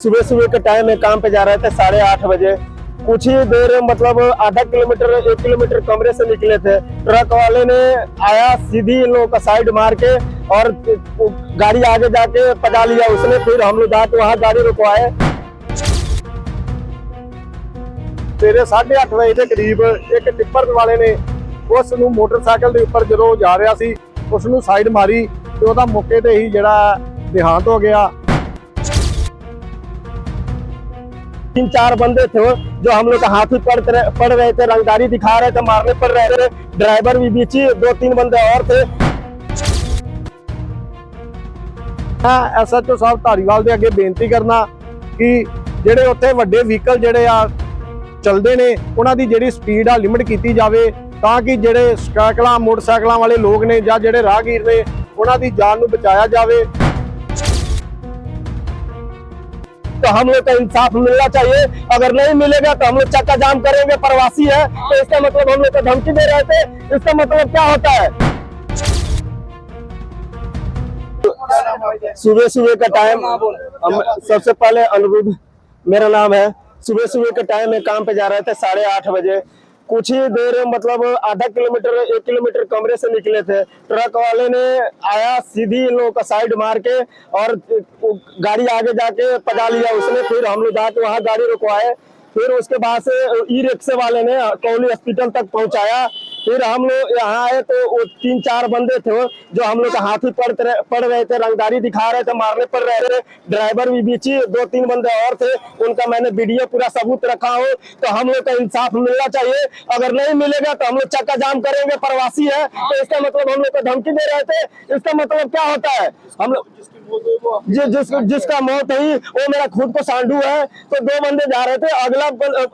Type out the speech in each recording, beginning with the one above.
सुबह सुबह के टाइम में काम पे जा रहे थे साढ़े आठ बजे कुछ ही देर मतलब आधा किलोमीटर एक किलोमीटर कमरे से निकले थे ट्रक वाले ने आया सीधी इन लोगों का साइड मार के और गाड़ी आगे जाके पटा लिया उसने फिर हम लोग जाके वहाँ गाड़ी रुकवाए ਸਵੇਰੇ 8:30 ਵਜੇ ਦੇ ਕਰੀਬ ਇੱਕ ਟਿੱਪਰ ਵਾਲੇ ਨੇ ਉਸ ਨੂੰ ਮੋਟਰਸਾਈਕਲ ਦੇ ਉੱਪਰ ਜਦੋਂ ਜਾ ਰਿਹਾ ਸੀ ਉਸ ਨੂੰ ਸਾਈਡ ਮਾਰੀ ਤੇ ਉਹਦਾ ਮੌਕੇ ਤੇ ਹੀ ਜਿਹੜਾ ਦੇਹਾਂਤ ਹੋ ਗਿਆ तीन चार बंदे थे वो, जो हम लोग का हाथी पड़ रहे पड़ रहे थे रंगदारी दिखा रहे थे मारने पड़ रहे थे ड्राइवर भी बीची दो तीन बंदे और थे ਮੈਂ ਐਸਐਚਓ ਸਾਹਿਬ ਧਾਰੀਵਾਲ ਦੇ ਅੱਗੇ ਬੇਨਤੀ ਕਰਨਾ ਕਿ ਜਿਹੜੇ ਉੱਥੇ ਵੱਡੇ ਵਹੀਕਲ ਜਿਹੜੇ ਆ ਚੱਲਦੇ ਨੇ ਉਹਨਾਂ ਦੀ ਜਿਹੜੀ ਸਪੀਡ ਆ ਲਿਮਿਟ ਕੀਤੀ ਜਾਵੇ ਤਾਂ ਕਿ ਜਿਹੜੇ ਸਾਈਕਲਾਂ ਮੋਟਰਸਾਈਕਲਾਂ ਵਾਲੇ ਲੋਕ ਨੇ ਜਾਂ ਜਿਹੜੇ ਰਾਹਗੀਰ ਨੇ ਉਹਨਾਂ ਦੀ ਜਾਨ ਨੂੰ ਬਚਾਇਆ ਜਾਵੇ तो हम लोग का इंसाफ मिलना चाहिए। अगर नहीं मिलेगा तो हम लोग चक्का जाम करेंगे, प्रवासी है। तो इसका मतलब हम लोग को धमकी दे रहे थे। इसका मतलब क्या होता है? सुबह सुबह का टाइम सबसे पहले अनुरुद्ध मेरा नाम है। सुबह सुबह के टाइम में काम पे जा रहे थे साढ़े आठ बजे। कुछ ही देर मतलब आधा किलोमीटर, एक किलोमीटर कमरे से निकले थे। ट्रक वाले ने आया सीधी इन लोगों का साइड मार के और गाड़ी आगे जाके पटा लिया। उसने फिर हम लोग जाके वहाँ गाड़ी रुकवाए। फिर उसके बाद से ई रिक्शे वाले ने कोहली हॉस्पिटल तक पहुँचाया। फिर हम लोग यहाँ आए तो वो तीन चार बंदे थे जो हम लोग हाथी पड़ पड़ रहे थे, रंगदारी दिखा रहे थे, मारने पड़ रहे थे। ड्राइवर भी बीची दो तीन बंदे और थे, उनका मैंने वीडियो पूरा सबूत रखा हो। तो हम लोग का इंसाफ मिलना चाहिए। अगर नहीं मिलेगा तो हम लोग चक्का जाम करेंगे, प्रवासी है। तो इसका मतलब हम लोग को धमकी दे रहे थे। इसका मतलब क्या होता है? हम लोग जिस जिस, जिसका मौत हुई, वो मेरा खुद को सांडू है। तो दो बंदे जा रहे थे, अगला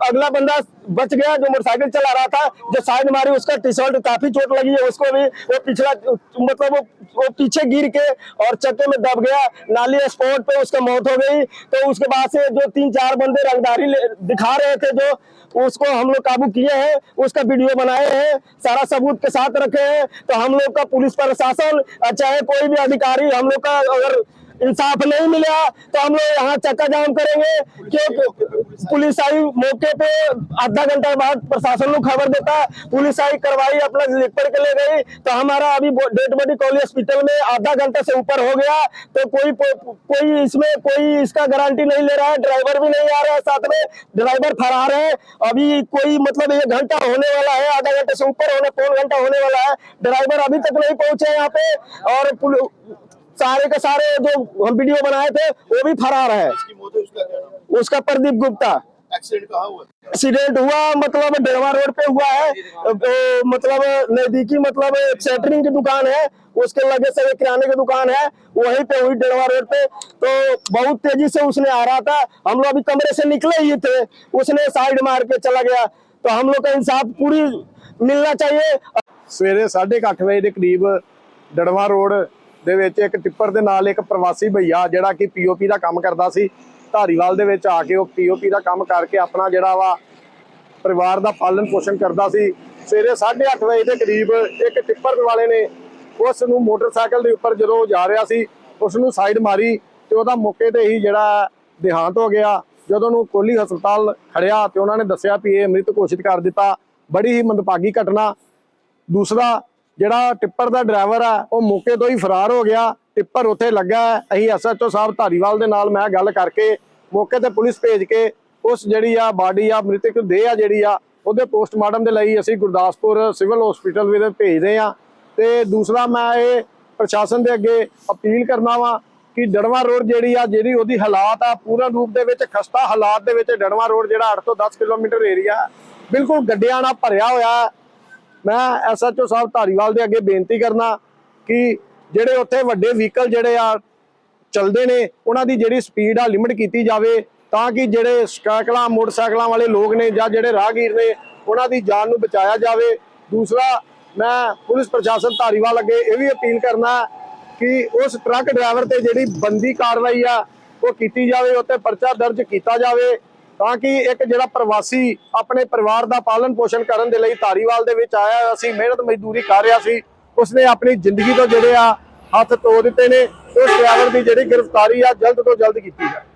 अगला बंदा बच गया जो मोटरसाइकिल चला रहा था जो साइड मारी उसका टी शर्ट काफ़ी चोट लगी है उसको भी वो पिछला मतलब वो, वो पीछे गिर के और चक्के में दब गया नाली स्पॉट पे उसका मौत हो गई। तो उसके बाद से जो तीन चार बंदे रंगदारी दिखा रहे थे जो उसको हम लोग काबू किए हैं उसका वीडियो बनाए हैं सारा सबूत के साथ रखे हैं। तो हम लोग का पुलिस प्रशासन चाहे कोई भी अधिकारी हम लोग का अगर इंसाफ नहीं मिला तो हम लोग यहाँ चक्का जाम करेंगे। क्योंकि पुलिस आई मौके पे, आधा घंटा बाद प्रशासन को खबर देता, पुलिस आई कार्रवाई अपना पढ़ के ले गई। तो हमारा अभी डेड बॉडी कॉलेज हॉस्पिटल में आधा घंटे से ऊपर हो गया। तो कोई कोई इसमें, कोई इसका गारंटी नहीं ले रहा है ड्राइवर भी नहीं आ रहा है साथ में ड्राइवर फरार है। अभी कोई मतलब एक घंटा होने वाला है, आधा घंटे से ऊपर होने, पौन घंटा होने वाला है। ड्राइवर अभी तक नहीं पहुँचे यहाँ पे, और सारे के सारे जो हम वीडियो बनाए थे, वो भी फरार है। उसका प्रदीप गुप्ता एक्सीडेंट हुआ मतलब डेरवा रोड पे हुआ है अ, मतलब नजदीकी मतलब एक सेटरिंग की दुकान है उसके लगे से एक किराने की दुकान है वहीं पे हुई डेरवा रोड पे तो बहुत तेजी से उसने आ रहा था हम लोग अभी कमरे से निकले ही थे उसने साइड मार के चला गया तो हम लोग का इंसाफ पूरी मिलना चाहिए ਸਵੇਰੇ 8:30 ਵਜੇ ਦੇ ਕਰੀਬ ਡੜਵਾ ਰੋਡ ਦੇ ਵਿੱਚ ਇੱਕ ਟਿੱਪਰ ਦੇ ਨਾਲ ਇੱਕ ਪ੍ਰਵਾਸੀ ਭਈਆ ਜਿਹੜਾ ਕਿ ਪੀਓਪੀ ਦਾ ਕੰਮ ਕਰਦਾ ਸੀ ਧਾਰੀਵਾਲ ਦੇ ਵਿੱਚ ਆ ਕੇ ਉਹ ਪੀਓਪੀ ਦਾ ਕੰਮ ਕਰਕੇ ਆਪਣਾ ਜਿਹੜਾ ਵਾ ਪਰਿਵਾਰ ਦਾ ਪਾਲਣ ਪੋਸ਼ਣ ਕਰਦਾ ਸੀ। ਸਵੇਰੇ 8:30 ਵਜੇ ਦੇ ਕਰੀਬ ਇੱਕ ਟਿੱਪਰ ਵਾਲੇ ਨੇ ਉਸ ਨੂੰ ਮੋਟਰਸਾਈਕਲ ਦੇ ਉੱਪਰ ਜਦੋਂ ਜਾ ਰਿਹਾ ਸੀ, ਉਸ ਨੂੰ ਸਾਈਡ ਮਾਰੀ ਤੇ ਉਹਦਾ ਮੌਕੇ ਤੇ ਹੀ ਜਿਹੜਾ ਦੇਹਾਂਤ ਹੋ ਗਿਆ। ਜਦੋਂ ਉਹਨੂੰ ਕੋਲੀ ਹਸਪਤਾਲ ਖੜਿਆ ਤੇ ਉਹਨਾਂ ਨੇ ਦੱਸਿਆ ਵੀ ਇਹ ਮ੍ਰਿਤ ਘੋਸ਼ਿਤ ਕਰ ਦਿੱਤਾ। ਬੜੀ ਹੀ ਮੰਦਭਾਗੀ ਘਟਨਾ। ਦੂਸਰਾ ਜਿਹੜਾ ਟਿੱਪਰ ਦਾ ਡਰਾਈਵਰ ਆ, ਉਹ ਮੌਕੇ ਤੋਂ ਹੀ ਫਰਾਰ ਹੋ ਗਿਆ। ਟਿੱਪਰ ਉੱਥੇ ਲੱਗਾ ਹੈ। ਅਸੀਂ ਐਸਐਚਓ ਸਾਹਿਬ ਧਾਰੀਵਾਲ ਦੇ ਨਾਲ ਮੈਂ ਗੱਲ ਕਰਕੇ ਮੌਕੇ ਤੇ ਪੁਲਿਸ ਭੇਜ ਕੇ ਉਸ ਜਿਹੜੀ ਆ ਬਾਡੀ ਆ ਮ੍ਰਿਤਕ ਦੇਹ ਆ ਜਿਹੜੀ ਆ, ਉਹਦੇ ਪੋਸਟਮਾਰਟਮ ਦੇ ਲਈ ਅਸੀਂ ਗੁਰਦਾਸਪੁਰ ਸਿਵਲ ਹਸਪੀਟਲ ਵਿੱਚ ਭੇਜਦੇ ਆ ਤੇ ਦੂਸਰਾ ਮੈਂ ਇਹ ਪ੍ਰਸ਼ਾਸਨ ਦੇ ਅੱਗੇ ਅਪੀਲ ਕਰਨਾ ਵਾ ਕਿ ਡੜਵਾ ਰੋਡ ਜਿਹੜੀ ਆ, ਜਿਹੜੀ ਉਹਦੀ ਹਾਲਾਤ ਆ, ਪੂਰਨ ਰੂਪ ਦੇ ਵਿੱਚ ਖਸਤਾ ਹਾਲਾਤ ਦੇ ਵਿੱਚ ਡੜਵਾ ਰੋਡ ਜਿਹੜਾ 8 ਤੋਂ 10 ਕਿਲੋਮੀਟਰ ਏਰੀਆ, ਬਿਲਕੁਲ ਗੱਡਿਆਂ ਨਾਲ ਭਰਿਆ ਹੋਇਆ ਹੈ ਮੈਂ ਐਸਐਚਓ ਸਾਹਿਬ ਧਾਰੀਵਾਲ ਦੇ ਅੱਗੇ ਬੇਨਤੀ ਕਰਨਾ ਕਿ ਜਿਹੜੇ ਉੱਥੇ ਵੱਡੇ ਵਹੀਕਲ ਜਿਹੜੇ ਆ ਚੱਲਦੇ ਨੇ, ਉਹਨਾਂ ਦੀ ਜਿਹੜੀ ਸਪੀਡ ਆ ਲਿਮਿਟ ਕੀਤੀ ਜਾਵੇ, ਤਾਂ ਕਿ ਜਿਹੜੇ ਸਾਈਕਲਾਂ, ਮੋਟਰਸਾਈਕਲਾਂ ਵਾਲੇ ਲੋਕ ਨੇ ਜਾਂ ਜਿਹੜੇ ਰਾਹਗੀਰ ਨੇ, ਉਹਨਾਂ ਦੀ ਜਾਨ ਨੂੰ ਬਚਾਇਆ ਜਾਵੇ। ਦੂਸਰਾ, ਮੈਂ ਪੁਲਿਸ ਪ੍ਰਸ਼ਾਸਨ ਧਾਰੀਵਾਲ ਅੱਗੇ ਇਹ ਵੀ ਅਪੀਲ ਕਰਨਾ ਕਿ ਉਸ ਟਰੱਕ ਡਰਾਈਵਰ ਤੇ ਜਿਹੜੀ ਬੰਦੀ ਕਾਰਵਾਈ ਆ, ਉਹ ਕੀਤੀ ਜਾਵੇ ਉੱਤੇ ਪਰਚਾ ਦਰਜ ਕੀਤਾ ਜਾਵੇ, ਤਾਂ ਕਿ ਇੱਕ ਜਿਹੜਾ ਪ੍ਰਵਾਸੀ ਆਪਣੇ ਪਰਿਵਾਰ ਦਾ ਪਾਲਣ ਪੋਸ਼ਣ ਕਰਨ ਦੇ ਲਈ ਧਾਰੀਵਾਲ ਦੇ ਵਿੱਚ ਆਇਆ ਹੋਇਆ ਸੀ, ਮਿਹਨਤ ਮਜ਼ਦੂਰੀ ਕਰ ਰਿਹਾ ਸੀ, ਉਸਨੇ ਆਪਣੀ ਜ਼ਿੰਦਗੀ ਤੋਂ ਜਿਹੜੇ ਆ ਹੱਥ ਧੋ ਦਿੱਤੇ ਨੇ ਉਸ ਡਰਾਈਵਰ ਦੀ ਜਿਹੜੀ ਗ੍ਰਿਫਤਾਰੀ ਆ ਜਲਦ ਤੋਂ ਜਲਦ ਕੀਤੀ ਜਾਵੇ।